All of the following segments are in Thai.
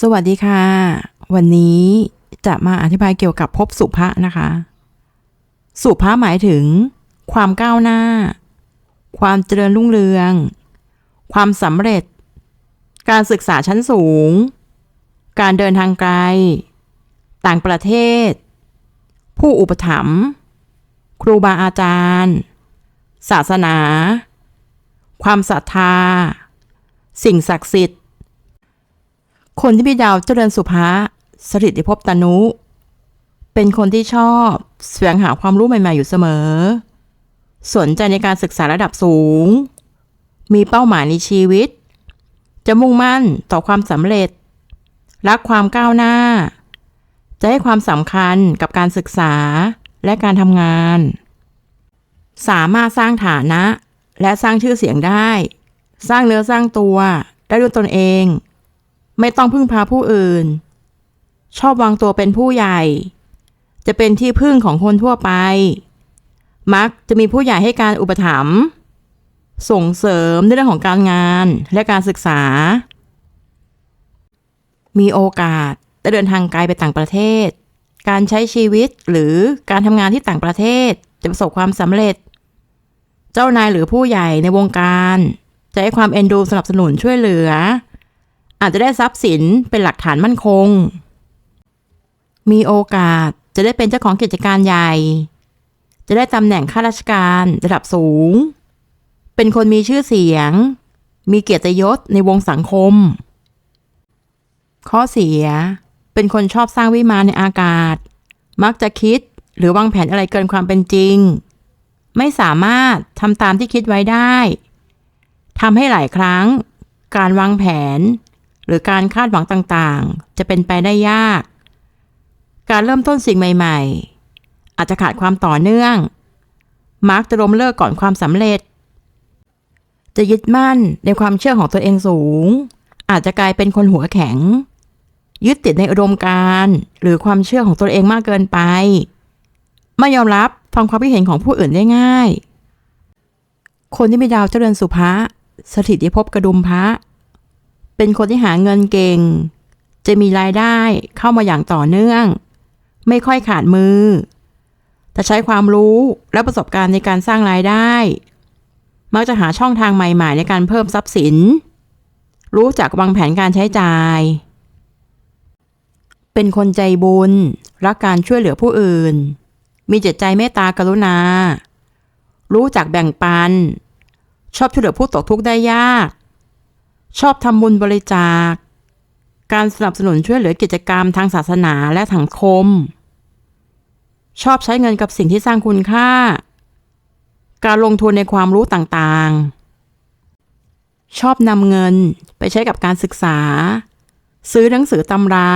สวัสดีค่ะ วันนี้จะมาอธิบายเกี่ยวกับภพสุภะนะคะ สุภะหมายถึง ความก้าวหน้า ความเจริญรุ่งเรือง ความสำเร็จ การศึกษาชั้นสูง การเดินทางไกล ต่างประเทศ ผู้อุปถัมภ์ครูบาอาจารย์ ศาสนา ความศรัทธา สิ่งศักดิ์สิทธิ์ คนที่มีดาวเจริญสุภาสถิติภพตนุ เป็นคนที่ชอบแสวงหาความรู้ใหม่ๆอยู่เสมอ สนใจในการศึกษาระดับสูง มีเป้าหมายในชีวิต จะมุ่งมั่นต่อความสำเร็จ รักความก้าวหน้า จะให้ความสำคัญกับการศึกษาและการทำงาน สามารถสร้างฐานะและสร้างชื่อเสียงได้ สร้างเนื้อสร้างตัวได้ด้วยตนเอง ไม่ต้องพึ่งพาผู้อื่น ชอบวางตัวเป็นผู้ใหญ่ จะเป็นที่พึ่งของคนทั่วไป มักจะมีผู้ใหญ่ให้การอุปถัมภ์ส่งเสริมในเรื่องของการงานและการศึกษา มีโอกาสได้เดินทางไกลไปต่างประเทศ การใช้ชีวิตหรือการทำงานที่ต่างประเทศจะประสบความสำเร็จ เจ้านายหรือผู้ใหญ่ในวงการ จะให้ความเอ็นดูสนับสนุนช่วยเหลือ อาจจะได้ทรัพย์สินเป็นหลักฐานมั่นคง มีโอกาสจะได้เป็นเจ้าของกิจการใหญ่ จะได้ตำแหน่งข้าราชการระดับสูง เป็นคนมีชื่อเสียง มีเกียรติยศในวงสังคม ข้อเสีย เป็นคนชอบสร้างวิมานในอากาศ มักจะคิดหรือวางแผนอะไรเกินความเป็นจริง ไม่สามารถทำตามที่คิดไว้ได้ทำให้หลายครั้ง การวางแผน หรือการคาดหวังต่างๆ จะเป็นไปได้ยาก การเริ่มต้นสิ่งใหม่ ๆ อาจจะขาดความต่อเนื่องมักจะล้มเลิกก่อนความสำเร็จ จะยึดมั่นในความเชื่อของตัวเองสูง อาจจะกลายเป็นคนหัวแข็ง ยึดติดในอุดมการณ์หรือความเชื่อของตัวเองมากเกินไป ไม่ยอมรับฟังความคิดเห็นของผู้อื่นได้ง่าย คนที่มีดาวเจริญสุภะสถิติภพกระดุมพระ เป็นคนที่หาเงินเก่ง จะมีรายได้เข้ามาอย่างต่อเนื่อง ไม่ค่อยขาดมือ แต่ใช้ความรู้และประสบการณ์ในการสร้างรายได้ มักจะหาช่องทางใหม่ ๆ ในการเพิ่มทรัพย์สิน รู้จักวางแผนการใช้จ่าย เป็นคนใจบุญ รักการช่วยเหลือผู้อื่น มีจิตใจเมตตากรุณา รู้จักแบ่งปัน ชอบช่วยเหลือผู้ตกทุกข์ได้ยาก ชอบทำบุญบริจาค การสนับสนุนช่วยเหลือกิจกรรมทางศาสนาและสังคม ชอบใช้เงินกับสิ่งที่สร้างคุณค่า การลงทุนในความรู้ต่างๆ ชอบนำเงินไปใช้กับการศึกษา ซื้อหนังสือตำรา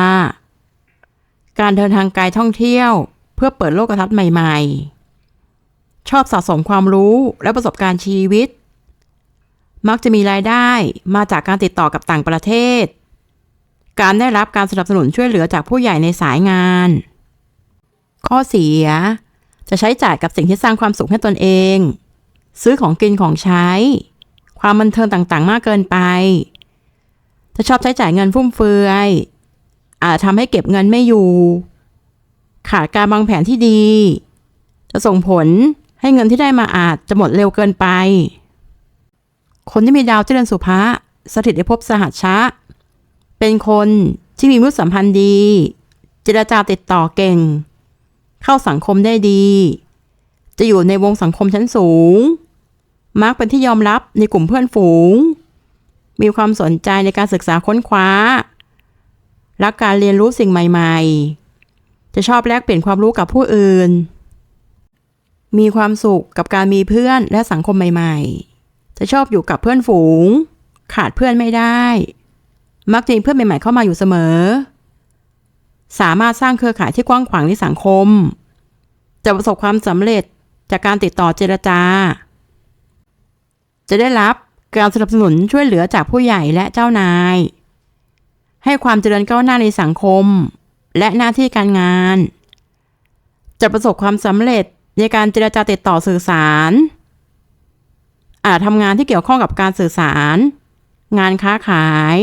การเดินทางไกลท่องเที่ยว เพื่อเปิดโลกทัศน์ใหม่ ๆ ชอบสะสมความรู้และประสบการณ์ชีวิต มักจะมีรายได้มาจากการติดต่อกับต่างประเทศ การได้รับการสนับสนุนช่วยเหลือจากผู้ใหญ่ในสายงาน ข้อเสีย จะใช้จ่ายกับสิ่งที่สร้างความสุขให้ตนเอง ซื้อของกินของใช้ ความบันเทิงต่างๆ มากเกินไป จะชอบใช้จ่ายเงินฟุ่มเฟือย อาจทำให้เก็บเงินไม่อยู่ ขาดการวางแผนที่ดี จะส่งผลให้เงินที่ได้มาอาจจะหมดเร็วเกินไป คนที่มีดาวเจริญสุภะสถิตในภพสหัชชะ เป็นคนที่มีมุตสัมพันธ์ดี เจรจาติดต่อเก่ง เข้าสังคมได้ดี จะอยู่ในวงสังคมชั้นสูง มักเป็นที่ยอมรับในกลุ่มเพื่อนฝูง มีความสนใจในการศึกษาค้นคว้า รักการเรียนรู้สิ่งใหม่ๆ จะชอบแลกเปลี่ยนความรู้กับผู้อื่น มีความสุขกับการมีเพื่อนและสังคมใหม่ ๆ จะชอบอยู่กับเพื่อนฝูง ขาดเพื่อนไม่ได้ มักจะมีเพื่อนใหม่ๆเข้ามาอยู่เสมอ สามารถสร้างเครือข่ายที่กว้างขวางในสังคม จะประสบความสำเร็จจากการติดต่อเจรจา จะได้รับการสนับสนุนช่วยเหลือจากผู้ใหญ่และเจ้านาย ให้ความเจริญก้าวหน้าในสังคม และหน้าที่การงาน จะประสบความสำเร็จในการเจรจาติดต่อสื่อสาร ทำงานที่เกี่ยวข้องกับการสื่อสาร งานค้าขาย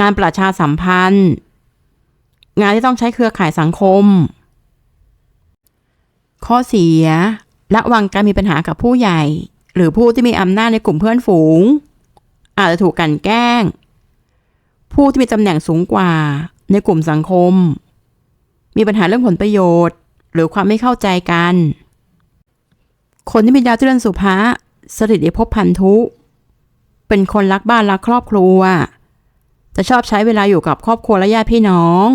งานประชาสัมพันธ์ งานที่ต้องใช้เครือข่ายสังคม ข้อเสียระวังการมีปัญหากับผู้ใหญ่ หรือผู้ที่มีอำนาจในกลุ่มเพื่อนฝูง อาจจะถูกกันแกล้ง ผู้ที่มีตำแหน่งสูงกว่าในกลุ่มสังคม มีปัญหาเรื่องผลประโยชน์ หรือความไม่เข้าใจกัน คนที่มีดาวที่เรือนสุภะ สถิตในภพพันธุ เป็นคนรักบ้านรักครอบครัว จะชอบใช้เวลาอยู่กับครอบครัวและญาติพี่น้อง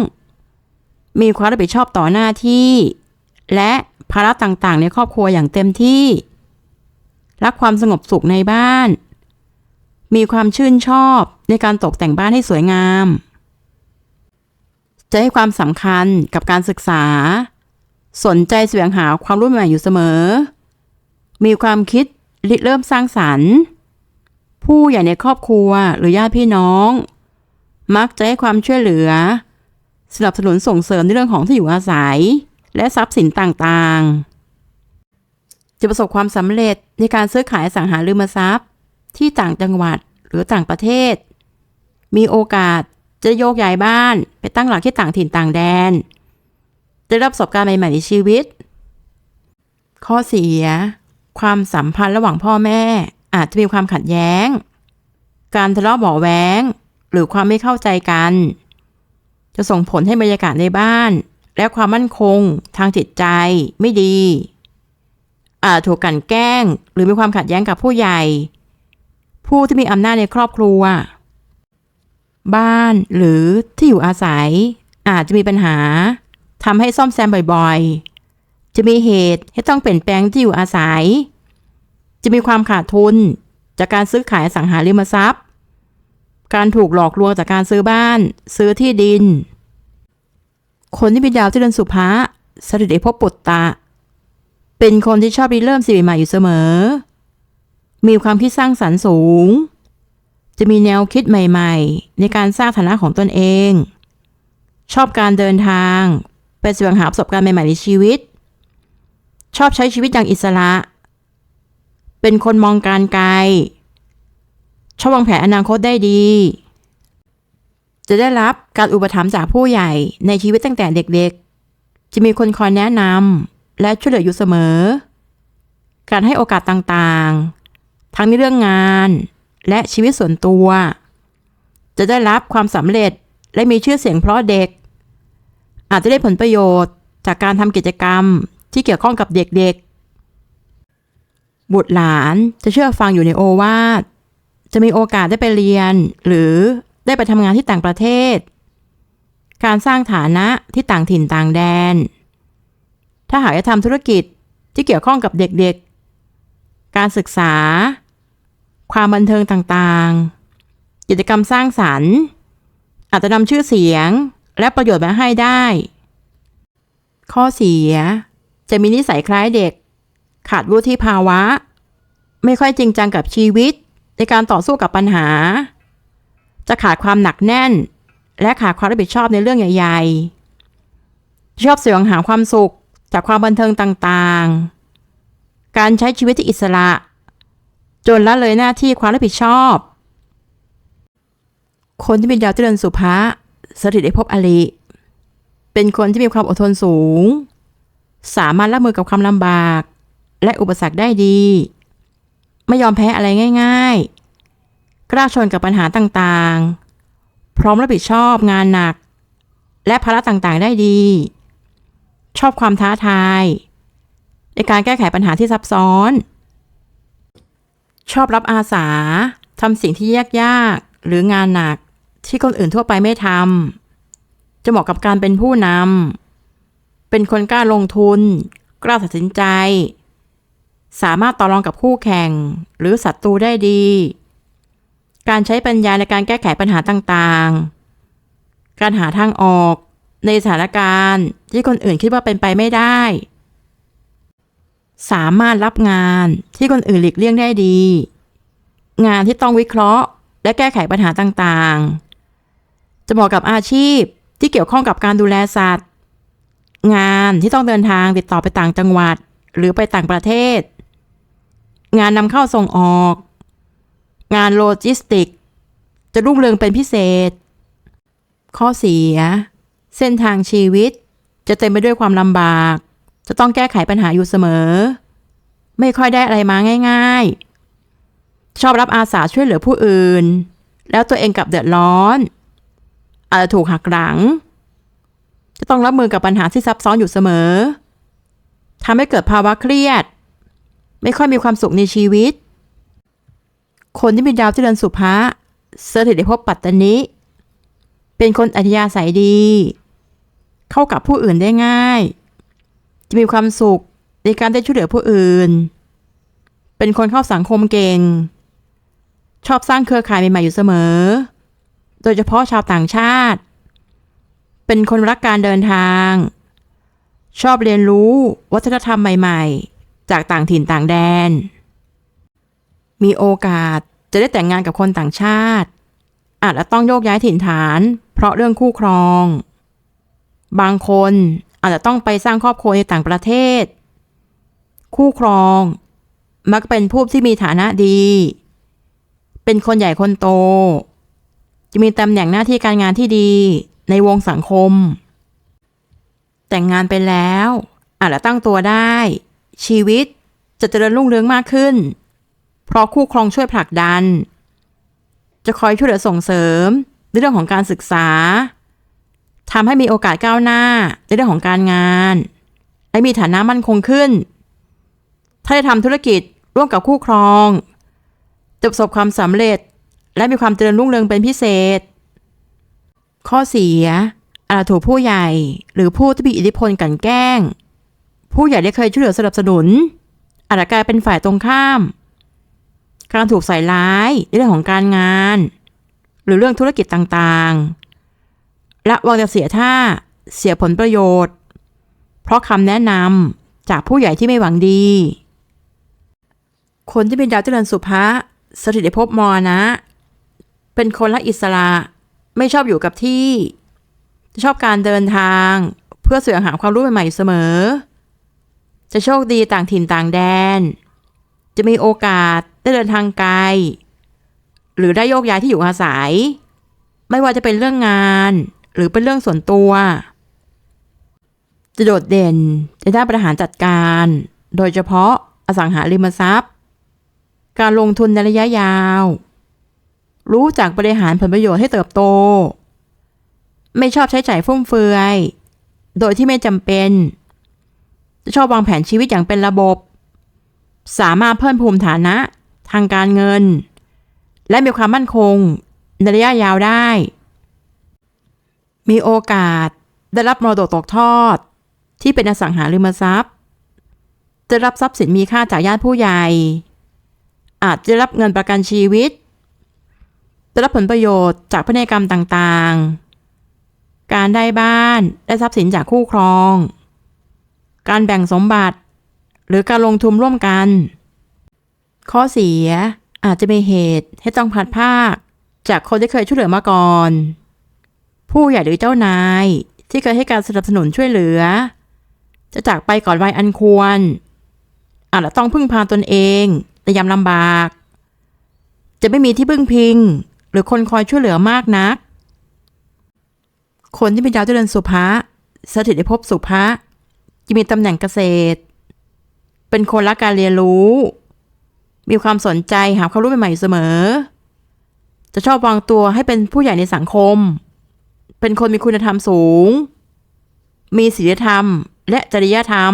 มีความรับผิดชอบต่อหน้าที่ และภาระต่างๆ ในครอบครัวอย่างเต็มที่ รักความสงบสุขในบ้าน มีความชื่นชอบในการตกแต่งบ้านให้สวยงาม จะให้ความสำคัญกับการศึกษา สนใจแสวงหาความรู้ใหม่อยู่เสมอ มีความคิด ริเริ่มสร้างสรรค์ ผู้ใหญ่ในครอบครัวหรือญาติพี่น้อง มักจะให้ความช่วยเหลือ สนับสนุนส่งเสริมในเรื่องของที่อยู่อาศัย และทรัพย์สินต่างๆ จะประสบความสำเร็จในการซื้อขายสังหาริมทรัพย์ ที่ต่างจังหวัดหรือต่างประเทศ มีโอกาสจะโยกย้ายบ้านไปตั้งหลักที่ต่างถิ่นต่างแดน ได้รับประสบการณ์ใหม่ๆในชีวิต ข้อเสีย ความสัมพันธ์ระหว่างพ่อแม่ อาจจะมีความขัดแย้ง การทะเลาะเบาะแวงหรือความไม่เข้าใจกัน จะส่งผลให้บรรยากาศในบ้าน และความมั่นคงทางจิตใจไม่ดี อาจถูกกลันแกล้ง หรือมีความขัดแย้งกับผู้ใหญ่ ผู้ที่มีอำนาจในครอบครัว บ้านหรือที่อยู่อาศัย อาจจะมีปัญหาทำให้ซ่อมแซมบ่อยๆ จะมีเหตุให้ต้องเปลี่ยนแปลงที่อยู่อาศัย จะมีความขาดทุน จากการซื้อขายสังหาริมทรัพย์ การถูกหลอกลวงจากการซื้อบ้าน ซื้อที่ดิน คนที่มีดาวที่เรือนสุภะสถิตในภพปุตตะ เป็นคนที่ชอบริเริ่มสิ่งใหม่อยู่เสมอ มีความคิดสร้างสรรค์สูง จะมีแนวคิดใหม่ ๆ ในการสร้างฐานะของตนเอง ชอบการเดินทางไปแสวงหาประสบการณ์ใหม่ ๆ ในชีวิต ชอบใช้ชีวิตอย่างอิสระ เป็นคนมองการไกล ชอบวางแผนอนาคตได้ดี จะได้รับการอุปถัมภ์จากผู้ใหญ่ในชีวิตตั้งแต่เด็กๆ จะมีคนคอยแนะนำและช่วยเหลืออยู่เสมอ การให้โอกาสต่างๆ ทั้งในเรื่องงานและชีวิตส่วนตัว จะได้รับความสำเร็จและมีชื่อเสียงเพราะเด็ก อาจจะได้ผลประโยชน์จากการทำกิจกรรม ที่เกี่ยวข้องกับเด็กๆ บุตรหลานจะเชื่อฟังอยู่ในโอวาทจะมีโอกาสได้ไปเรียน หรือได้ไปทำงานที่ต่างประเทศ การสร้างฐานะที่ต่างถิ่นต่างแดน ถ้าหากจะทำธุรกิจที่เกี่ยวข้องกับเด็กๆ การศึกษา ความบันเทิงต่างๆ กิจกรรมสร้างสรรค์ อาจจะนำชื่อเสียงและประโยชน์มาให้ได้ ข้อเสีย จะมีนิสัยคล้ายเด็ก ขาดวุฒิภาวะ ไม่ค่อยจริงจังกับชีวิต ในการต่อสู้กับปัญหา จะขาดความหนักแน่น และขาดความรับผิดชอบในเรื่องใหญ่ๆ ชอบเสวงหาความสุขจากความบันเทิงต่างๆ การใช้ชีวิตที่อิสระ จนละเลยหน้าที่ความรับผิดชอบ คนที่เป็นดาวเจริญสุภะสถิตในภพอริเป็นคนที่มีความอดทนสูง สามารถรับมือกับความลำบาก และอุปสรรคได้ดี ไม่ยอมแพ้อะไรง่าย ๆ กล้าชนกับปัญหาต่างๆ พร้อมรับผิดชอบงานหนัก และภาระต่างๆ ได้ดี ชอบความท้าทาย ในการแก้ไขปัญหาที่ซับซ้อน ชอบรับอาสาทำสิ่งที่ยากๆ หรืองานหนักที่คนอื่นทั่วไปไม่ทำจะเหมาะกับการเป็นผู้นำ เป็นคนกล้าลงทุน กล้าตัดสินใจ สามารถต่อรองกับคู่แข่ง หรือศัตรูได้ดี การใช้ปัญญาในการแก้ไขปัญหาต่างๆ การหาทางออกในสถานการณ์ที่คนอื่นคิดว่าเป็นไปไม่ได้ สามารถรับงานที่คนอื่นหลีกเลี่ยงได้ดี งานที่ต้องวิเคราะห์ และแก้ไขปัญหาต่างๆ จะเหมาะกับอาชีพที่เกี่ยวข้องกับการดูแลสัตว์ งานที่ต้องเดินทางติดต่อไปต่างจังหวัด หรือไปต่างประเทศ งานนำเข้าส่งออก งานโลจิสติก จะรุ่งเรืองเป็นพิเศษ ข้อเสีย เส้นทางชีวิต จะเต็มไปด้วยความลำบาก จะต้องแก้ไขปัญหาอยู่เสมอ ไม่ค่อยได้อะไรมาง่าย ๆ ชอบรับอาสาช่วยเหลือผู้อื่น แล้วตัวเองกลับเดือดร้อนอาจจะถูกหักหลัง จะต้องรับมือกับปัญหาที่ซับซ้อนอยู่เสมอทำให้เกิดภาวะเครียด ไม่ค่อยมีความสุขในชีวิต คนที่มีดาวที่เรือนสุภะสถิตในภพปัตตานิเป็นคนอัธยาศัยดี เข้ากับผู้อื่นได้ง่าย จะมีความสุขในการได้ช่วยเหลือผู้อื่น เป็นคนเข้าสังคมเก่ง ชอบสร้างเครือข่ายใหม่ๆอยู่เสมอ โดยเฉพาะชาวต่างชาติ เป็นคนรักการเดินทาง ชอบเรียนรู้วัฒนธรรมใหม่ ๆ จากต่างถิ่นต่างแดน มีโอกาสจะได้แต่งงานกับคนต่างชาติ อาจจะต้องโยกย้ายถิ่นฐาน เพราะเรื่องคู่ครอง บางคนอาจจะต้องไปสร้างครอบครัวในต่างประเทศ คู่ครอง มักเป็นผู้ที่มีฐานะดี เป็นคนใหญ่คนโต จะมีตำแหน่งหน้าที่การงานที่ดี ในวงสังคม แต่งงานไปแล้วอาจจะตั้งตัวได้ ชีวิตจะเจริญรุ่งเรืองมากขึ้น เพราะคู่ครองช่วยผลักดัน จะคอยช่วยเหลือส่งเสริมในเรื่องของการศึกษาทำให้มีโอกาสก้าวหน้าในเรื่องของการงาน และมีฐานะมั่นคงขึ้น ถ้าได้ทำธุรกิจร่วมกับคู่ครองจะประสบความสำเร็จ และมีความเจริญรุ่งเรืองเป็นพิเศษ ข้อเสียอาจถูกผู้ใหญ่ หรือผู้ที่มีอิทธิพลกลันแกล้ง ผู้ใหญ่ได้เคยช่วยเหลือสนับสนุน อาจกลายเป็นฝ่ายตรงข้าม การถูกใส่ร้ายในเรื่องของการงาน หรือเรื่องธุรกิจต่างๆ และวางจะเสียท่าเสียผลประโยชน์ เพราะคำแนะนำจากผู้ใหญ่ที่ไม่หวังดี คนที่เป็นดาวเจริญสุภะสถิตภพมรนะ เป็นคนรักอิสระ ไม่ชอบอยู่กับที่ชอบการเดินทาง เพื่อแสวงหาความรู้ใหม่ๆอยู่เสมอ จะโชคดีต่างถิ่นต่างแดน จะมีโอกาสได้เดินทางไกล หรือได้โยกย้ายที่อยู่อาศัย ไม่ว่าจะเป็นเรื่องงาน หรือเป็นเรื่องส่วนตัว จะโดดเด่นในด้านบริหารจัดการ โดยเฉพาะอสังหาริมทรัพย์ การลงทุนในระยะยาว รู้จักบริหารผลประโยชน์ให้เติบโต ไม่ชอบใช้จ่ายฟุ่มเฟือย โดยที่ไม่จำเป็นจะชอบวางแผนชีวิตอย่างเป็นระบบ สามารถเพิ่มภูมิฐานะ ทางการเงิน และมีความมั่นคงในระยะยาวได้ มีโอกาสได้รับมรดกตกทอด ที่เป็นอสังหาริมทรัพย์จะรับทรัพย์สินมีค่าจากญาติผู้ใหญ่ อาจจะรับเงินประกันชีวิต จะรับผลประโยชน์จากพินัยกรรมต่างๆ การได้บ้านได้ทรัพย์สินจากคู่ครอง การแบ่งสมบัติ หรือการลงทุนร่วมกัน ข้อเสียอาจจะมีเหตุให้ต้องพัดพรากจากคนที่เคยช่วยเหลือมาก่อน ผู้ใหญ่หรือเจ้านายที่เคยให้การสนับสนุนช่วยเหลือ จะจากไปก่อนวัยอันควร อาจจะต้องพึ่งพาตนเองในยามลำบาก จะไม่มีที่พึ่งพิง หรือคนคอยช่วยเหลือมากนัก คนที่เป็นดาวเจริญสุภะสถิตในภพสุภะจะมีตำแหน่งเกษตร เป็นคนรักการเรียนรู้ มีความสนใจหาความรู้ใหม่ๆอยู่เสมอ จะชอบวางตัวให้เป็นผู้ใหญ่ในสังคม เป็นคนมีคุณธรรมสูง มีศีลธรรมและจริยธรรม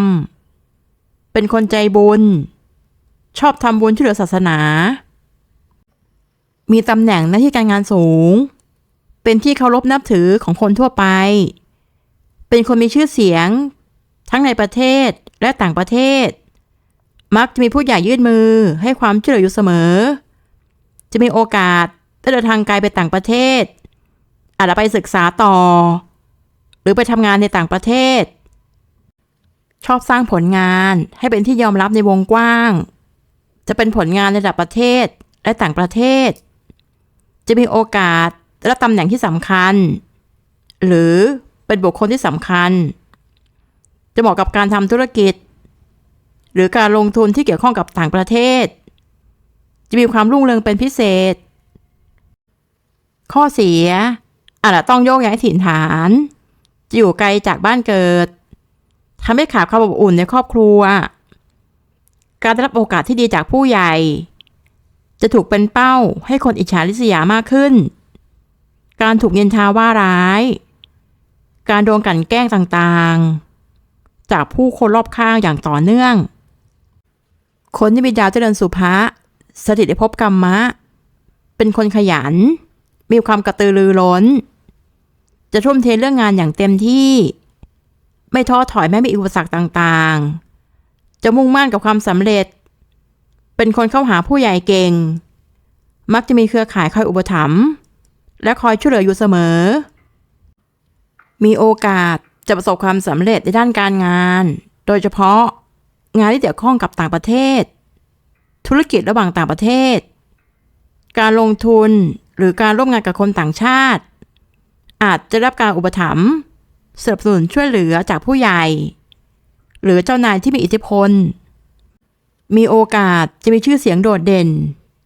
เป็นคนใจบุญ ชอบทำบุญช่วยเหลือศาสนา มีตำแหน่งหน้าที่การงานสูง เป็นที่เคารพนับถือของคนทั่วไป เป็นคนมีชื่อเสียง ทั้งในประเทศและต่างประเทศ มักจะมีผู้ใหญ่ยื่นมือให้ความช่วยเหลืออยู่เสมอ จะมีโอกาสได้เดินทางไกลไปต่างประเทศ อาจจะไปศึกษาต่อ หรือไปทำงานในต่างประเทศ ชอบสร้างผลงานให้เป็นที่ยอมรับในวงกว้าง จะเป็นผลงานในระดับประเทศและต่างประเทศ จะมีโอกาสรับตำแหน่งที่สำคัญ หรือเป็นบุคคลที่สำคัญ จะเหมาะกับการทำธุรกิจ หรือการลงทุนที่เกี่ยวข้องกับต่างประเทศ จะมีความรุ่งเรืองเป็นพิเศษ ข้อเสีย อาจจะต้องโยกย้ายถิ่นฐาน จะอยู่ไกลจากบ้านเกิดทำให้ขาดความอบอุ่นในครอบครัว การได้รับโอกาสที่ดีจากผู้ใหญ่ จะถูกเป็นเป้าให้คนอิจฉาริษยามากขึ้น การถูกเยินทาว่าร้าย การโดนกลั่นแกล้งต่างๆ จากผู้คนรอบข้างอย่างต่อเนื่อง คนที่มีดาวเจริญสุภะสถิตในภพกรรมะ เป็นคนขยัน มีความกระตือรือร้น จะทุ่มเทเรื่องงานอย่างเต็มที่ ไม่ท้อถอยแม้มีอุปสรรคต่างๆ จะมุ่งมั่นกับความสำเร็จ เป็นคนเข้าหาผู้ใหญ่เก่ง มักจะมีเครือข่ายคอยอุปถัมภ์และคอยช่วยเหลืออยู่เสมอ มีโอกาสจะประสบความสำเร็จในด้านการงาน โดยเฉพาะงานที่เกี่ยวข้องกับต่างประเทศ ธุรกิจระหว่างต่างประเทศ การลงทุนหรือการร่วมงานกับคนต่างชาติ อาจจะรับการอุปถัมภ์สนับสนุนช่วยเหลือจากผู้ใหญ่ หรือเจ้านายที่มีอิทธิพล มีโอกาสจะมีชื่อเสียงโดดเด่น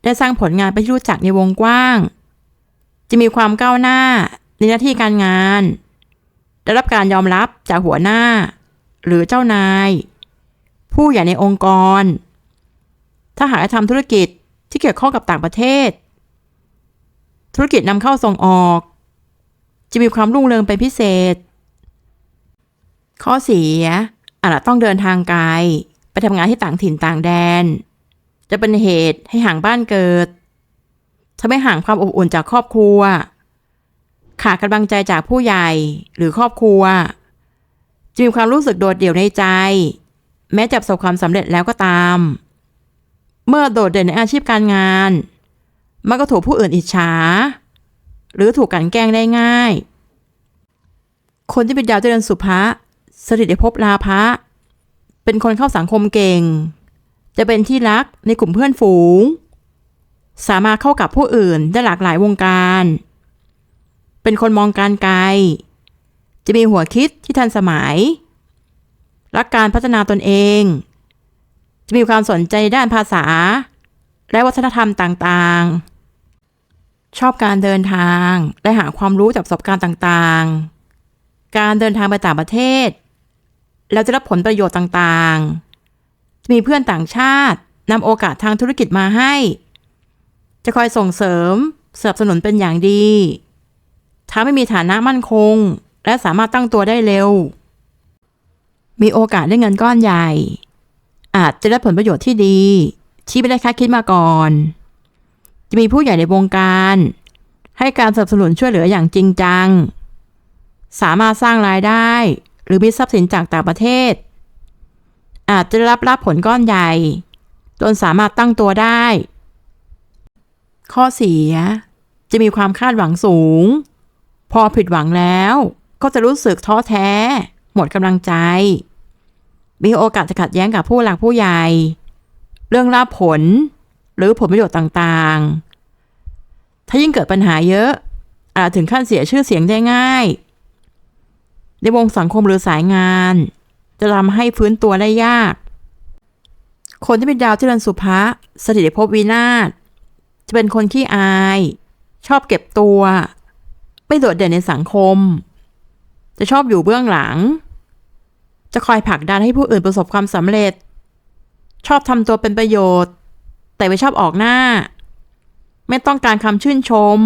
ได้สร้างผลงานไปที่รู้จักในวงกว้าง จะมีความก้าวหน้าในหน้าที่การงาน ได้รับการยอมรับจากหัวหน้า หรือเจ้านาย ผู้ใหญ่ในองค์กร ถ้าหากทำธุรกิจที่เกี่ยวข้องกับต่างประเทศ ธุรกิจนำเข้าส่งออก จะมีความรุ่งเรืองเป็นพิเศษ ข้อเสียอาจจะต้องเดินทางไกล ไปทำงานที่ต่างถิ่นต่างแดน จะเป็นเหตุให้ห่างบ้านเกิดทำให้ห่างความอบอุ่นจากครอบครัว ขาดกำลังใจจากผู้ใหญ่หรือครอบครัว จะมีความรู้สึกโดดเดี่ยวในใจ แม้จะประสบความสำเร็จแล้วก็ตาม เมื่อโดดเด่นในอาชีพการงาน มันก็ถูกผู้อื่นอิจฉา หรือถูกกลันแกล้งได้ง่าย คนที่เป็นดาวเจริญสุภะสถิตภพลาภะ เป็นคนเข้าสังคมเก่ง จะเป็นที่รักในกลุ่มเพื่อนฝูง สามารถเข้ากับผู้อื่นได้หลากหลายวงการ เป็นคนมองการไกล จะมีหัวคิดที่ทันสมัย รักการพัฒนาตนเอง จะมีความสนใจด้านภาษา และวัฒนธรรมต่างๆ ชอบการเดินทางและหาความรู้จากประสบการณ์ต่างๆ การเดินทางไปต่างประเทศ แล้วจะรับผลประโยชน์ต่างๆ จะมีเพื่อนต่างชาตินำโอกาสทางธุรกิจมาให้ จะคอยส่งเสริมสนับสนุนเป็นอย่างดี ถ้าไม่มีฐานะมั่นคง และสามารถตั้งตัวได้เร็ว มีโอกาสได้เงินก้อนใหญ่ อาจจะได้ผลประโยชน์ที่ดี ที่ไม่ได้คาดคิดมาก่อน จะมีผู้ใหญ่ในวงการ ให้การสนับสนุนช่วยเหลืออย่างจริงจัง สามารถสร้างรายได้ หรือมีทรัพย์สินจากต่างประเทศ อาจจะได้รับรับผลก้อนใหญ่ จนสามารถตั้งตัวได้ ข้อเสีย จะมีความคาดหวังสูง พอผิดหวังแล้วก็จะรู้สึกท้อแท้ หมดกำลังใจ มีโอกาสจะขัดแย้งกับผู้หลักผู้ใหญ่ เรื่องรับผล หรือผลประโยชน์ต่างๆ ถ้ายิ่งเกิดปัญหาเยอะอาจถึงขั้นเสียชื่อเสียงได้ง่าย ในวงสังคมหรือสายงาน จะทำให้ฟื้นตัวได้ยาก คนที่เป็นดาวที่เริญสุภะสถิตภพวินาศจะเป็นคนขี้อาย ชอบเก็บตัว ไม่โดดเด่นในสังคม จะชอบอยู่เบื้องหลัง จะคอยผลักดันให้ผู้อื่นประสบความสำเร็จ ชอบทำตัวเป็นประโยชน์ แต่ไม่ชอบออกหน้า ไม่ต้องการคำชื่นชม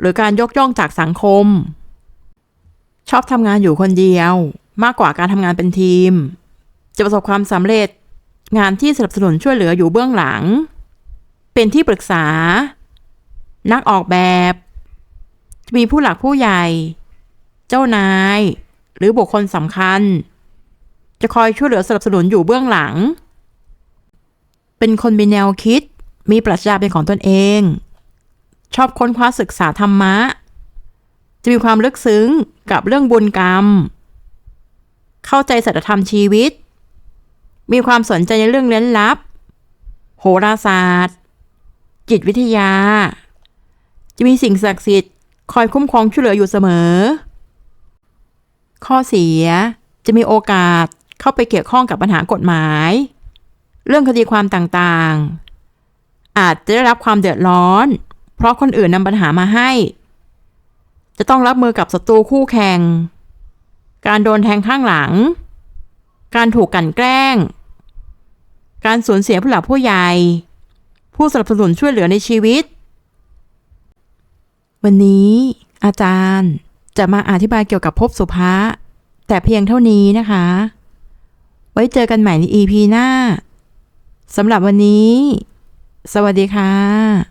หรือการยกย่องจากสังคม ชอบทำงานอยู่คนเดียว มากกว่าการทำงานเป็นทีม จะประสบความสำเร็จ งานที่สนับสนุนช่วยเหลืออยู่เบื้องหลัง เป็นที่ปรึกษา นักออกแบบมีผู้หลักผู้ใหญ่ เจ้านาย หรือบุคคลสำคัญ จะคอยช่วยเหลือสนับสนุนอยู่เบื้องหลัง เป็นคนมีแนวคิด มีปรัชญาเป็นของตนเอง ชอบค้นคว้าศึกษาธรรมะ จะมีความลึกซึ้งกับเรื่องบุญกรรม เข้าใจสัจธรรมชีวิต มีความสนใจในเรื่องเล้นลับ โหราศาสตร์ จิตวิทยา จะมีสิ่งศักดิ์สิทธิ์คอยคุ้มครองช่วยเหลืออยู่เสมอ ข้อเสียจะมีโอกาสเข้าไปเกี่ยวข้องกับปัญหากฎหมาย เรื่องคดีความต่างๆ อาจจะได้รับความเดือดร้อน เพราะคนอื่นนำปัญหามาให้ จะต้องรับมือกับศัตรูคู่แข่ง การโดนแทงข้างหลัง การถูกกันแกล้ง การสูญเสียผู้หลักผู้ใหญ่ ผู้สนับสนุนช่วยเหลือในชีวิต วันนี้อาจารย์จะมาอธิบายเกี่ยวกับภพสุภะแต่เพียงเท่านี้นะคะ ไว้เจอกันใหม่ใน EP หน้าสำหรับวันนี้ สวัสดีค่ะ